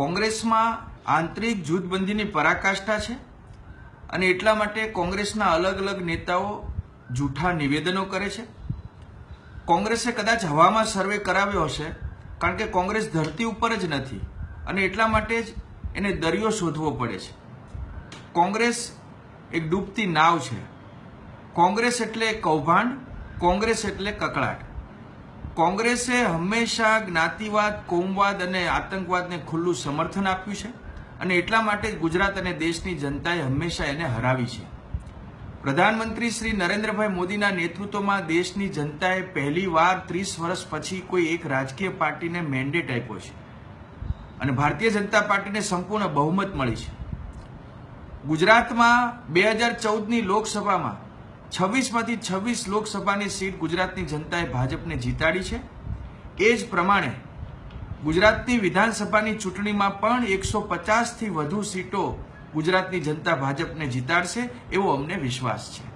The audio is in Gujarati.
કોંગ્રેસમાં આંતરિક જૂથબંધીની પરાકાષ્ઠા છે અને એટલા માટે કોંગ્રેસના અલગ અલગ નેતાઓ જૂઠા નિવેદનો કરે છે. કોંગ્રેસે કદાચ હવામાં સર્વે કરાવ્યો હશે, કારણ કે કોંગ્રેસ ધરતી ઉપર જ નથી અને એટલા માટે જ એને દરિયો શોધવો પડે છે. કોંગ્રેસ એક ડૂબતી નાવ છે. કોંગ્રેસ એટલે કૌભાંડ, કોંગ્રેસ એટલે કકળાટ. કોંગ્રેસે હંમેશા જ્ઞાતિવાદ, કોમવાદ અને આતંકવાદને ખુલ્લું સમર્થન આપ્યું છે અને એટલા માટે ગુજરાત અને દેશની જનતાએ હંમેશા એને હરાવી છે. પ્રધાનમંત્રી શ્રી નરેન્દ્રભાઈ મોદીના નેતૃત્વમાં દેશની જનતાએ પહેલીવાર ત્રીસ વર્ષ પછી કોઈ એક રાજકીય પાર્ટીને મેન્ડેટ આપ્યો છે અને ભારતીય જનતા પાર્ટીને સંપૂર્ણ બહુમત મળી છે. ગુજરાતમાં બે હજાર ચૌદની લોકસભામાં છવ્વીસમાંથી છવ્વીસ લોકસભાની સીટ ગુજરાતની જનતાએ ભાજપને જીતાડી છે. એ જ પ્રમાણે ગુજરાતની વિધાનસભાની ચૂંટણીમાં પણ એકસો પચાસથી વધુ સીટો ગુજરાતની જનતા ભાજપને જીતાડશે એવો અમને વિશ્વાસ છે.